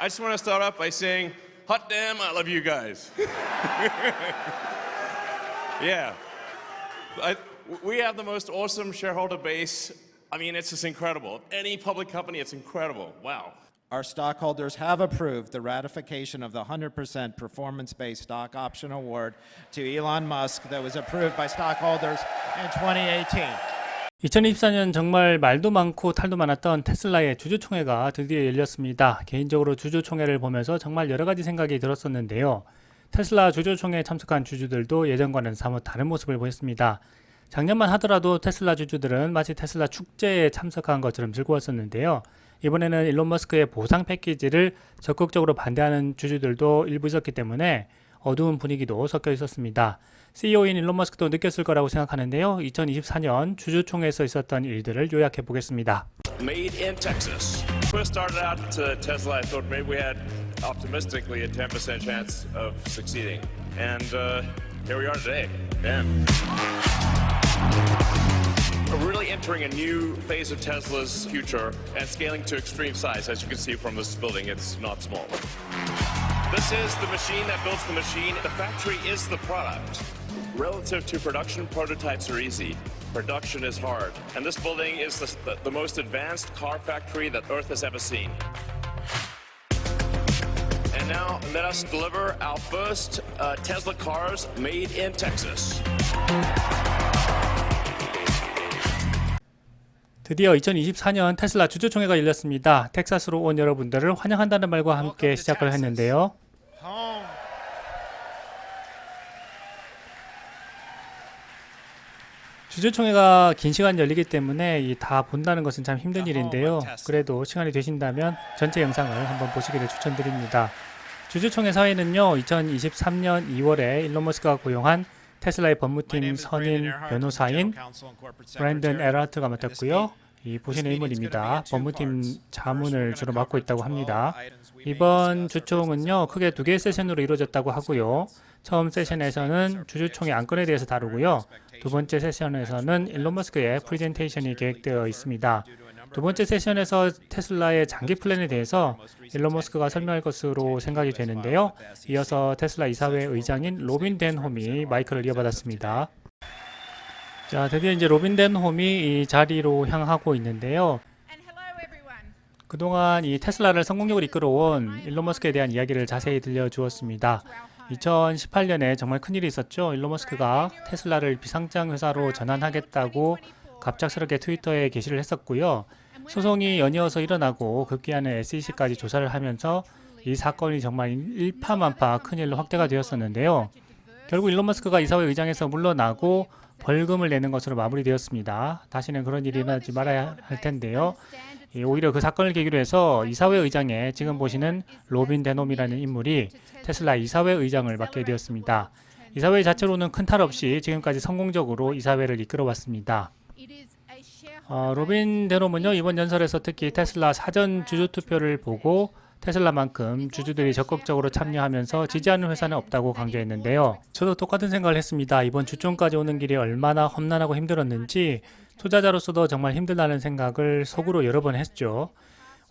I just want to start off by saying, hot damn, I love you guys. yeah. I, we have the most awesome shareholder base. I mean, it's just incredible. Any public company, it's incredible. Wow. Our stockholders have approved the ratification of the 100% performance-based stock option award to Elon Musk that was approved by stockholders in 2018. 2024년 정말 말도 많고 탈도 많았던 테슬라의 주주총회가 드디어 열렸습니다. 개인적으로 주주총회를 보면서 정말 여러 가지 생각이 들었었는데요. 테슬라 주주총회에 참석한 주주들도 예전과는 사뭇 다른 모습을 보였습니다. 작년만 하더라도 테슬라 주주들은 마치 테슬라 축제에 참석한 것처럼 즐거웠었는데요. 이번에는 일론 머스크의 보상 패키지를 적극적으로 반대하는 주주들도 일부 있었기 때문에 어두운 분위기도 섞여 있었습니다. CEO인 일론 머스크도 느꼈을 거라고 생각하는데요. 2024년 주주총회에서 있었던 일들을 요약해 보겠습니다. Made in Texas. First started out to Tesla, I thought maybe we had optimistically a 10% chance of succeeding. And uh, here we are today. Damn. We're really entering a new phase of Tesla's future and scaling to extreme size. As you can see from this building, it's not small. This is the machine that builds the machine. The factory is the product. Relative to production, prototypes are easy. Production is hard. And this building is the, the, the most advanced car factory that Earth has ever seen. And now let us deliver our first uh, Tesla cars made in Texas. 드디어 2024년 테슬라 주주총회가 열렸습니다. 텍사스로 온 여러분들을 환영한다는 말과 함께 시작을 했는데요. 주주총회가 긴 시간 열리기 때문에 이다 본다는 것은 참 힘든 일인데요. 그래도 시간이 되신다면 전체 영상을 한번 보시기를 추천드립니다. 주주총회 사회는요, 2023년 2월에 일론 머스크가 고용한 테슬라의 법무팀 선임 변호사인 브랜든 에라트가 맡았고요. 이 보시는 인물입니다. 법무팀 자문을 주로 맡고 있다고 합니다. 이번 주총은요, 크게 두 개의 세션으로 이루어졌다고 하고요. 처음 세션에서는 주주총회 안건에 대해서 다루고요. 두 번째 세션에서는 일론 머스크의 프레젠테이션이 계획되어 있습니다. 두 번째 세션에서 테슬라의 장기 플랜에 대해서 일론 머스크가 설명할 것으로 생각이 되는데요. 이어서 테슬라 이사회 의장인 로빈 덴홈이 마이크를 이어받았습니다. 자, 드디어 이제 로빈 덴홈이 이 자리로 향하고 있는데요. 그동안 이 테슬라를 성공적으로 이끌어온 일론 머스크에 대한 이야기를 자세히 들려주었습니다. 2018년에 정말 큰일이 있었죠. 일론 머스크가 테슬라를 비상장 회사로 전환하겠다고 갑작스럽게 트위터에 게시를 했었고요. 소송이 연이어서 일어나고 급기야는 SEC까지 조사를 하면서 이 사건이 정말 일파만파 큰일로 확대가 되었었는데요. 결국 일론 머스크가 이사회 의장에서 물러나고 벌금을 내는 것으로 마무리되었습니다. 다시는 그런 일이 일어나지 말아야 할 텐데요. 예, 오히려 그 사건을 계기로 해서 이사회 의장에 지금 보시는 로빈 데놈이라는 인물이 테슬라 이사회 의장을 맡게 되었습니다. 이사회 자체로는 큰 탈 없이 지금까지 성공적으로 이사회를 이끌어왔습니다. 어, 로빈 데놈은요 이번 연설에서 특히 테슬라 사전 주주 투표를 보고 테슬라만큼 주주들이 적극적으로 참여하면서 지지하는 회사는 없다고 강조했는데요. 저도 똑같은 생각을 했습니다. 이번 주총까지 오는 길이 얼마나 험난하고 힘들었는지 투자자로서도 정말 힘들다는 생각을 속으로 여러 번 했죠.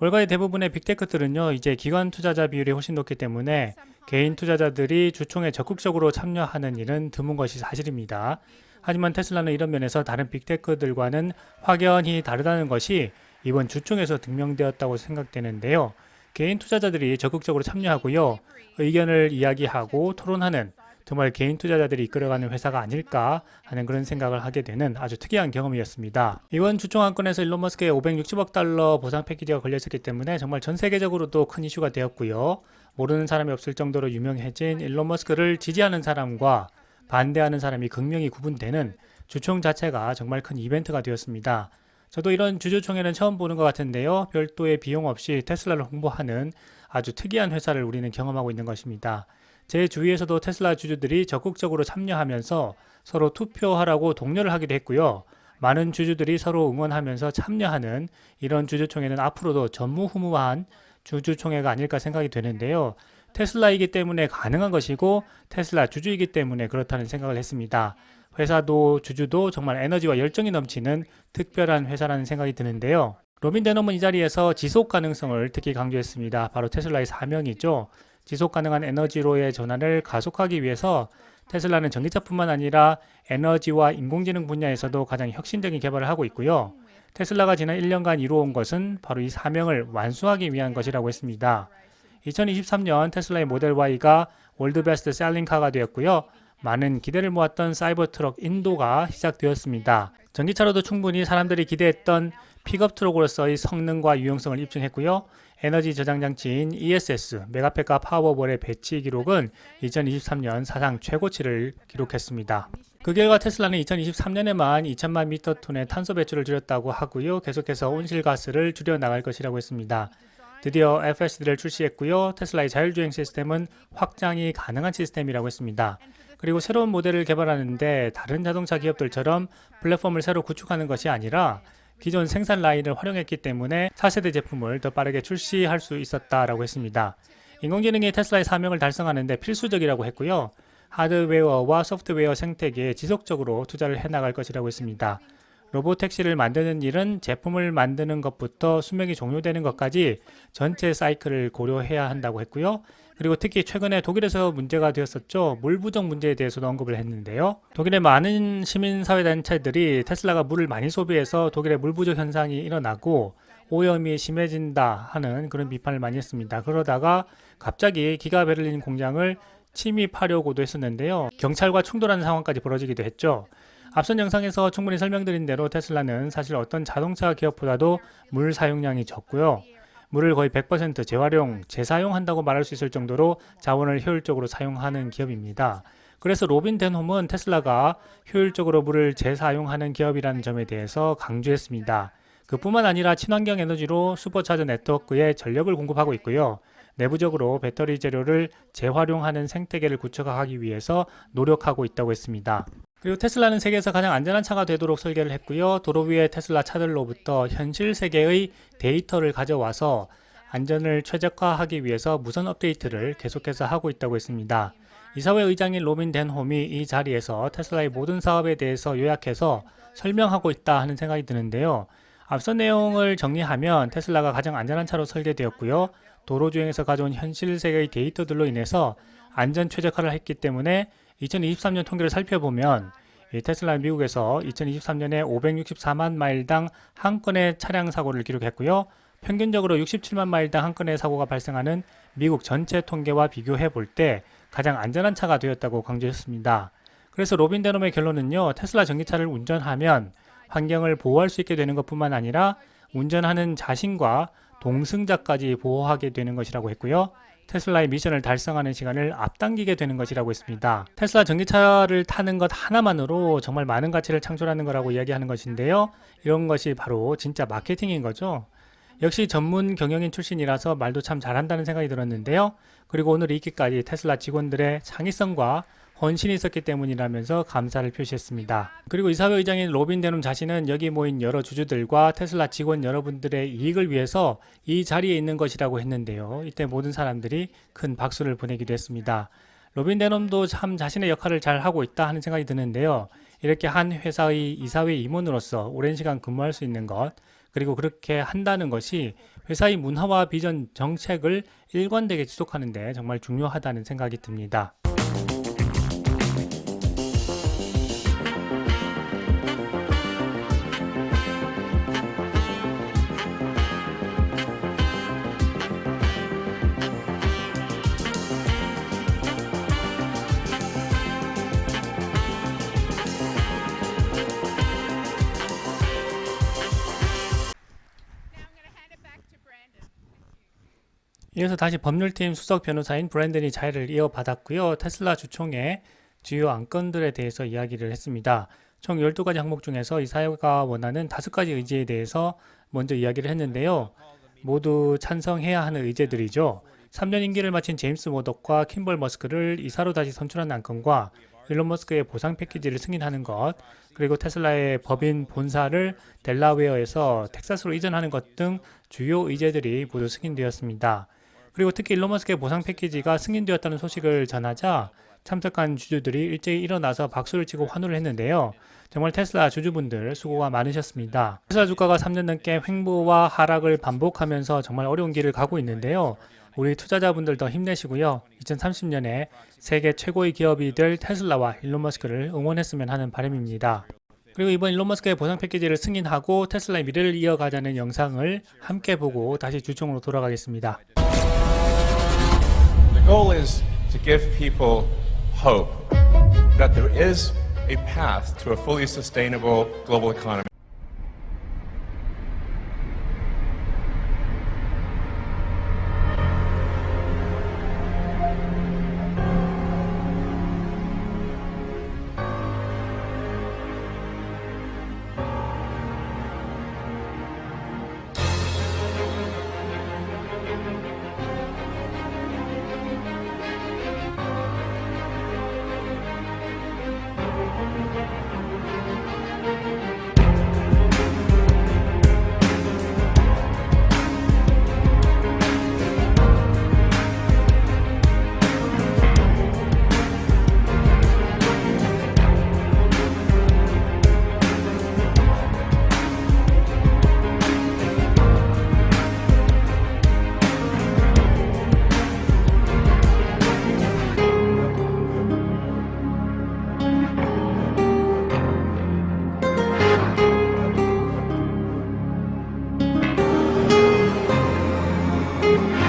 월가의 대부분의 빅테크들은요, 이제 기관 투자자 비율이 훨씬 높기 때문에 개인 투자자들이 주총에 적극적으로 참여하는 일은 드문 것이 사실입니다. 하지만 테슬라는 이런 면에서 다른 빅테크들과는 확연히 다르다는 것이 이번 주총에서 증명되었다고 생각되는데요. 개인 투자자들이 적극적으로 참여하고요. 의견을 이야기하고 토론하는 정말 개인 투자자들이 이끌어가는 회사가 아닐까 하는 그런 생각을 하게 되는 아주 특이한 경험이었습니다. 이번 주총 안건에서 일론 머스크의 560억 달러 보상 패키지가 걸렸었기 때문에 정말 전 세계적으로도 큰 이슈가 되었고요. 모르는 사람이 없을 정도로 유명해진 일론 머스크를 지지하는 사람과 반대하는 사람이 극명히 구분되는 주총 자체가 정말 큰 이벤트가 되었습니다. 저도 이런 주주총회는 처음 보는 것 같은데요. 별도의 비용 없이 테슬라를 홍보하는 아주 특이한 회사를 우리는 경험하고 있는 것입니다. 제 주위에서도 테슬라 주주들이 적극적으로 참여하면서 서로 투표하라고 독려를 하기도 했고요. 많은 주주들이 서로 응원하면서 참여하는 이런 주주총회는 앞으로도 전무후무한 주주총회가 아닐까 생각이 되는데요. 테슬라이기 때문에 가능한 것이고 테슬라 주주이기 때문에 그렇다는 생각을 했습니다. 회사도 주주도 정말 에너지와 열정이 넘치는 특별한 회사라는 생각이 드는데요. 로빈 데넘은 이 자리에서 지속 가능성을 특히 강조했습니다. 바로 테슬라의 사명이죠. 지속 가능한 에너지로의 전환을 가속하기 위해서 테슬라는 전기차뿐만 아니라 에너지와 인공지능 분야에서도 가장 혁신적인 개발을 하고 있고요. 테슬라가 지난 1년간 이루어온 것은 바로 이 사명을 완수하기 위한 것이라고 했습니다. 2023년 테슬라의 모델 Y가 월드 베스트 셀링 카가 되었고요. 많은 기대를 모았던 사이버 트럭 인도가 시작되었습니다. 전기차로도 충분히 사람들이 기대했던 픽업 트럭으로서의 성능과 유용성을 입증했고요. 에너지 저장 장치인 ESS 메가페카 파워볼의 배치 기록은 2023년 사상 최고치를 기록했습니다. 그 결과 테슬라는 2023년에만 2천만 미터 톤의 탄소 배출을 줄였다고 하고요. 계속해서 온실가스를 줄여 나갈 것이라고 했습니다. 드디어 FSD를 출시했고요. 테슬라의 자율주행 시스템은 확장이 가능한 시스템이라고 했습니다. 그리고 새로운 모델을 개발하는데 다른 자동차 기업들처럼 플랫폼을 새로 구축하는 것이 아니라 기존 생산 라인을 활용했기 때문에 4세대 제품을 더 빠르게 출시할 수 있었다라고 했습니다. 인공지능이 테슬라의 사명을 달성하는데 필수적이라고 했고요. 하드웨어와 소프트웨어 생태계에 지속적으로 투자를 해나갈 것이라고 했습니다. 로보택시를 만드는 일은 제품을 만드는 것부터 수명이 종료되는 것까지 전체 사이클을 고려해야 한다고 했고요. 그리고 특히 최근에 독일에서 문제가 되었었죠. 물 부족 문제에 대해서도 언급을 했는데요. 독일의 많은 시민사회단체들이 테슬라가 물을 많이 소비해서 독일의 물 부족 현상이 일어나고 오염이 심해진다 하는 그런 비판을 많이 했습니다. 그러다가 갑자기 기가 베를린 공장을 침입하려고도 했었는데요. 경찰과 충돌하는 상황까지 벌어지기도 했죠. 앞선 영상에서 충분히 설명드린 대로 테슬라는 사실 어떤 자동차 기업보다도 물 사용량이 적고요. 물을 거의 100% 재활용, 재사용한다고 말할 수 있을 정도로 자원을 효율적으로 사용하는 기업입니다. 그래서 로빈 덴홈은 테슬라가 효율적으로 물을 재사용하는 기업이라는 점에 대해서 강조했습니다. 그뿐만 아니라 친환경 에너지로 슈퍼차저 네트워크에 전력을 공급하고 있고요. 내부적으로 배터리 재료를 재활용하는 생태계를 구축하기 위해서 노력하고 있다고 했습니다. 그리고 테슬라는 세계에서 가장 안전한 차가 되도록 설계를 했고요. 도로 위에 테슬라 차들로부터 현실 세계의 데이터를 가져와서 안전을 최적화하기 위해서 무선 업데이트를 계속해서 하고 있다고 했습니다. 이사회 의장인 로빈 덴홈이 이 자리에서 테슬라의 모든 사업에 대해서 요약해서 설명하고 있다 하는 생각이 드는데요. 앞선 내용을 정리하면 테슬라가 가장 안전한 차로 설계되었고요. 도로 주행에서 가져온 현실 세계의 데이터들로 인해서 안전 최적화를 했기 때문에 2023년 통계를 살펴보면 이 테슬라 미국에서 2023년에 564만 마일당 한 건의 차량 사고를 기록했고요. 평균적으로 67만 마일당 한 건의 사고가 발생하는 미국 전체 통계와 비교해 볼 때 가장 안전한 차가 되었다고 강조했습니다. 그래서 로빈 데놈의 결론은요. 테슬라 전기차를 운전하면 환경을 보호할 수 있게 되는 것뿐만 아니라 운전하는 자신과 동승자까지 보호하게 되는 것이라고 했고요. 테슬라의 미션을 달성하는 시간을 앞당기게 되는 것이라고 했습니다. 테슬라 전기차를 타는 것 하나만으로 정말 많은 가치를 창출하는 거라고 이야기하는 것인데요. 이런 것이 바로 진짜 마케팅인 거죠. 역시 전문 경영인 출신이라서 말도 참 잘한다는 생각이 들었는데요. 그리고 오늘 있기까지 테슬라 직원들의 창의성과 헌신이 있었기 때문이라면서 감사를 표시했습니다. 그리고 이사회 의장인 로빈 데눔 자신은 여기 모인 여러 주주들과 테슬라 직원 여러분들의 이익을 위해서 이 자리에 있는 것이라고 했는데요. 이때 모든 사람들이 큰 박수를 보내기도 했습니다. 로빈 데넘도 참 자신의 역할을 잘 하고 있다 하는 생각이 드는데요. 이렇게 한 회사의 이사회 임원으로서 오랜 시간 근무할 수 있는 것, 그리고 그렇게 한다는 것이 회사의 문화와 비전 정책을 일관되게 지속하는데 정말 중요하다는 생각이 듭니다. 이어서 다시 법률팀 수석 변호사인 브랜든이 자리를 이어받았고요. 테슬라 주총의 주요 안건들에 대해서 이야기를 했습니다. 총 12가지 항목 중에서 이 사회가 원하는 5가지 의제에 대해서 먼저 이야기를 했는데요. 모두 찬성해야 하는 의제들이죠. 3년 임기를 마친 제임스 모덕과 킴벌 머스크를 이사로 다시 선출하는 안건과 일론 머스크의 보상 패키지를 승인하는 것, 그리고 테슬라의 법인 본사를 델라웨어에서 텍사스로 이전하는 것 등 주요 의제들이 모두 승인되었습니다. 그리고 특히 일론 머스크의 보상 패키지가 승인되었다는 소식을 전하자 참석한 주주들이 일제히 일어나서 박수를 치고 환호를 했는데요. 정말 테슬라 주주분들 수고가 많으셨습니다. 테슬라 주가가 3년 넘게 횡보와 하락을 반복하면서 정말 어려운 길을 가고 있는데요. 우리 투자자분들 더 힘내시고요. 2030년에 세계 최고의 기업이 될 테슬라와 일론 머스크를 응원했으면 하는 바람입니다. 그리고 이번 일론 머스크의 보상 패키지를 승인하고 테슬라의 미래를 이어가자는 영상을 함께 보고 다시 주총으로 돌아가겠습니다. The goal is to give people hope that there is a path to a fully sustainable global economy. Bye.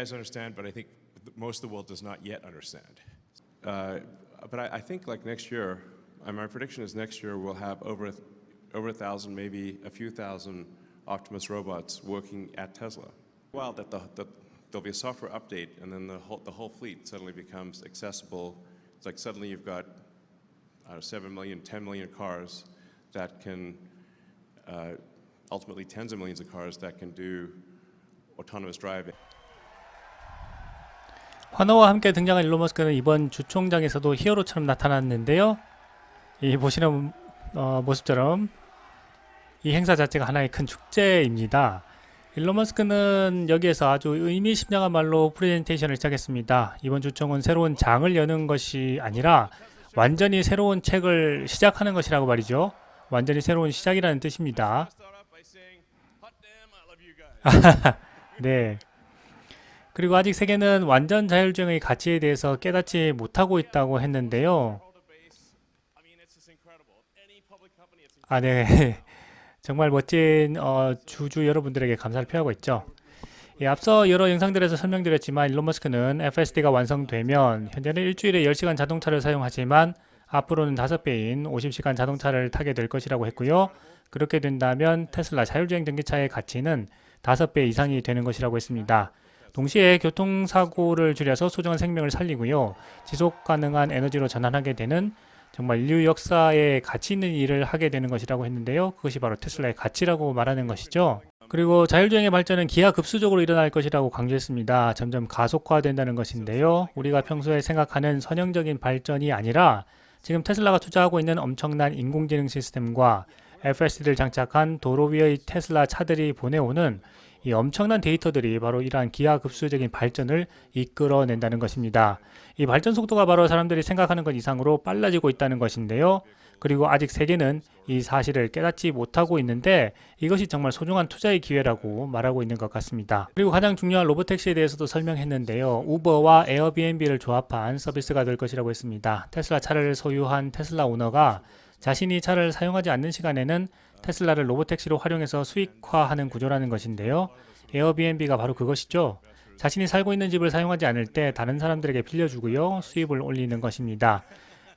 Guys understand, but I think most of the world does not yet understand. Uh, but I, I think like next year, uh, my prediction is next year we'll have over over a thousand, maybe a few thousand Optimus robots working at Tesla. Well, that the, there'll be a software update, and then the whole the whole fleet suddenly becomes accessible. It's like suddenly you've got don't 7 million, 10 million cars that can uh, ultimately tens of millions of cars that can do autonomous driving. 환호와 함께 등장한 일론 머스크는 이번 주총장에서도 히어로처럼 나타났는데요. 이 보시는 어, 모습처럼 이 행사 자체가 하나의 큰 축제입니다. 일론 머스크는 여기에서 아주 의미심장한 말로 프레젠테이션을 시작했습니다. 이번 주총은 새로운 장을 여는 것이 아니라 완전히 새로운 책을 시작하는 것이라고 말이죠. 완전히 새로운 시작이라는 뜻입니다. 네. 그리고 아직 세계는 완전 자율주행의 가치에 대해서 깨닫지 못하고 있다고 했는데요. 아, 네. 정말 멋진 어, 주주 여러분들에게 감사를 표하고 있죠. 예, 앞서 여러 영상들에서 설명드렸지만 일론 머스크는 FSD가 완성되면 현재는 일주일에 10시간 자동차를 사용하지만 앞으로는 5배인 50시간 자동차를 타게 될 것이라고 했고요. 그렇게 된다면 테슬라 자율주행 전기차의 가치는 5배 이상이 되는 것이라고 했습니다. 동시에 교통사고를 줄여서 소중한 생명을 살리고요. 지속 가능한 에너지로 전환하게 되는 정말 인류 역사에 가치 있는 일을 하게 되는 것이라고 했는데요. 그것이 바로 테슬라의 가치라고 말하는 것이죠. 그리고 자율주행의 발전은 기하급수적으로 일어날 것이라고 강조했습니다. 점점 가속화된다는 것인데요. 우리가 평소에 생각하는 선형적인 발전이 아니라 지금 테슬라가 투자하고 있는 엄청난 인공지능 시스템과 FSD를 장착한 도로 위의 테슬라 차들이 보내오는 이 엄청난 데이터들이 바로 이러한 기하급수적인 발전을 이끌어낸다는 것입니다. 이 발전 속도가 바로 사람들이 생각하는 것 이상으로 빨라지고 있다는 것인데요. 그리고 아직 세계는 이 사실을 깨닫지 못하고 있는데 이것이 정말 소중한 투자의 기회라고 말하고 있는 것 같습니다. 그리고 가장 중요한 로보택시에 대해서도 설명했는데요. 우버와 에어비앤비를 조합한 서비스가 될 것이라고 했습니다. 테슬라 차를 소유한 테슬라 오너가 자신이 차를 사용하지 않는 시간에는 테슬라를 로보택시로 활용해서 수익화하는 구조라는 것인데요. 에어비앤비가 바로 그것이죠. 자신이 살고 있는 집을 사용하지 않을 때 다른 사람들에게 빌려주고요. 수입을 올리는 것입니다.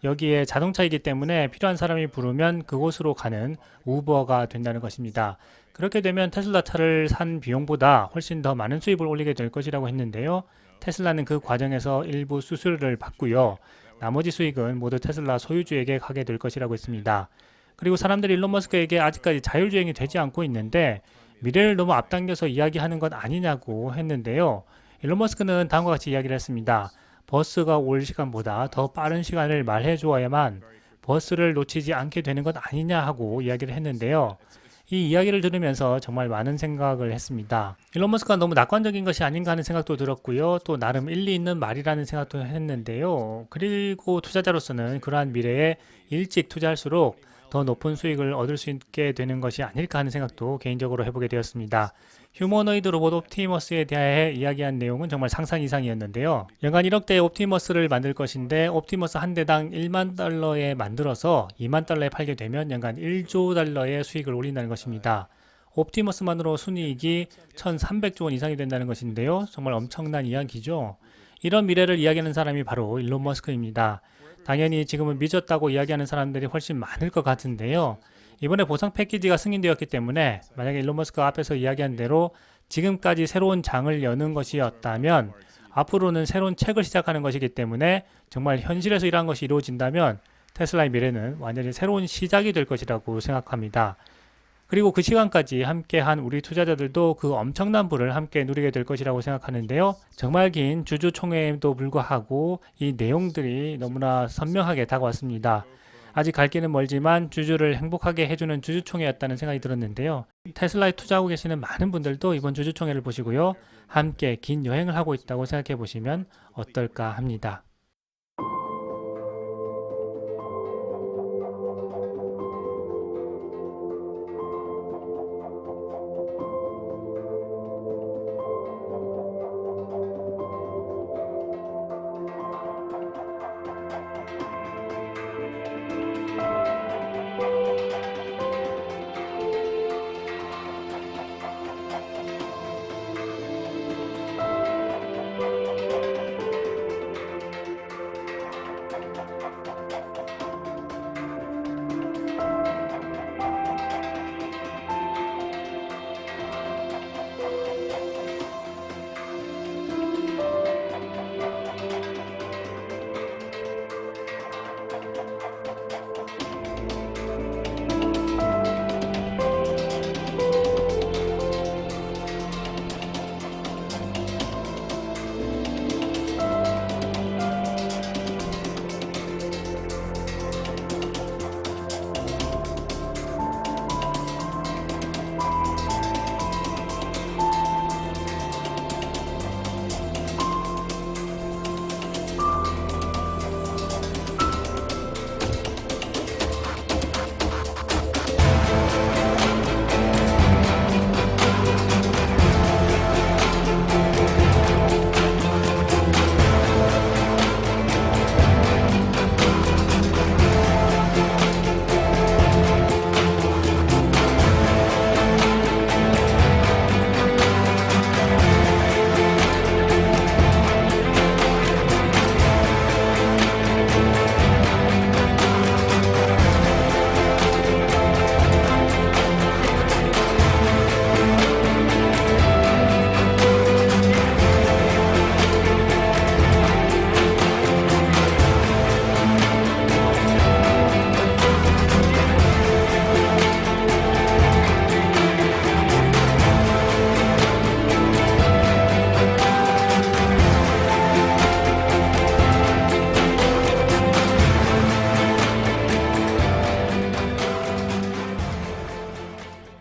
여기에 자동차이기 때문에 필요한 사람이 부르면 그곳으로 가는 우버가 된다는 것입니다. 그렇게 되면 테슬라 차를 산 비용보다 훨씬 더 많은 수입을 올리게 될 것이라고 했는데요. 테슬라는 그 과정에서 일부 수수료를 받고요. 나머지 수익은 모두 테슬라 소유주에게 가게 될 것이라고 했습니다. 그리고 사람들이 일론 머스크에게 아직까지 자율주행이 되지 않고 있는데 미래를 너무 앞당겨서 이야기하는 것 아니냐고 했는데요. 일론 머스크는 다음과 같이 이야기를 했습니다. 버스가 올 시간보다 더 빠른 시간을 말해 주어야만 버스를 놓치지 않게 되는 것 아니냐 하고 이야기를 했는데요. 이 이야기를 들으면서 정말 많은 생각을 했습니다. 일론 머스크가 너무 낙관적인 것이 아닌가 하는 생각도 들었고요. 또 나름 일리 있는 말이라는 생각도 했는데요. 그리고 투자자로서는 그러한 미래에 일찍 투자할수록 더 높은 수익을 얻을 수 있게 되는 것이 아닐까 하는 생각도 개인적으로 해보게 되었습니다. 휴머노이드 로봇 옵티머스에 대해 이야기한 내용은 정말 상상 이상이었는데요. 연간 1억대의 옵티머스를 만들 것인데 옵티머스 한 대당 1만 달러에 만들어서 2만 달러에 팔게 되면 연간 1조 달러의 수익을 올린다는 것입니다. 옵티머스만으로 순이익이 1,300조 원 이상이 된다는 것인데요. 정말 엄청난 이야기죠. 이런 미래를 이야기하는 사람이 바로 일론 머스크입니다. 당연히 지금은 미쳤다고 이야기하는 사람들이 훨씬 많을 것 같은데요. 이번에 보상 패키지가 승인되었기 때문에 만약에 일론 머스크가 앞에서 이야기한 대로 지금까지 새로운 장을 여는 것이었다면 앞으로는 새로운 책을 시작하는 것이기 때문에 정말 현실에서 이러한 것이 이루어진다면 테슬라의 미래는 완전히 새로운 시작이 될 것이라고 생각합니다. 그리고 그 시간까지 함께한 우리 투자자들도 그 엄청난 부를 함께 누리게 될 것이라고 생각하는데요. 정말 긴 주주총회에도 불구하고 이 내용들이 너무나 선명하게 다가왔습니다. 아직 갈 길은 멀지만 주주를 행복하게 해주는 주주총회였다는 생각이 들었는데요. 테슬라에 투자하고 계시는 많은 분들도 이번 주주총회를 보시고요. 함께 긴 여행을 하고 있다고 생각해 보시면 어떨까 합니다.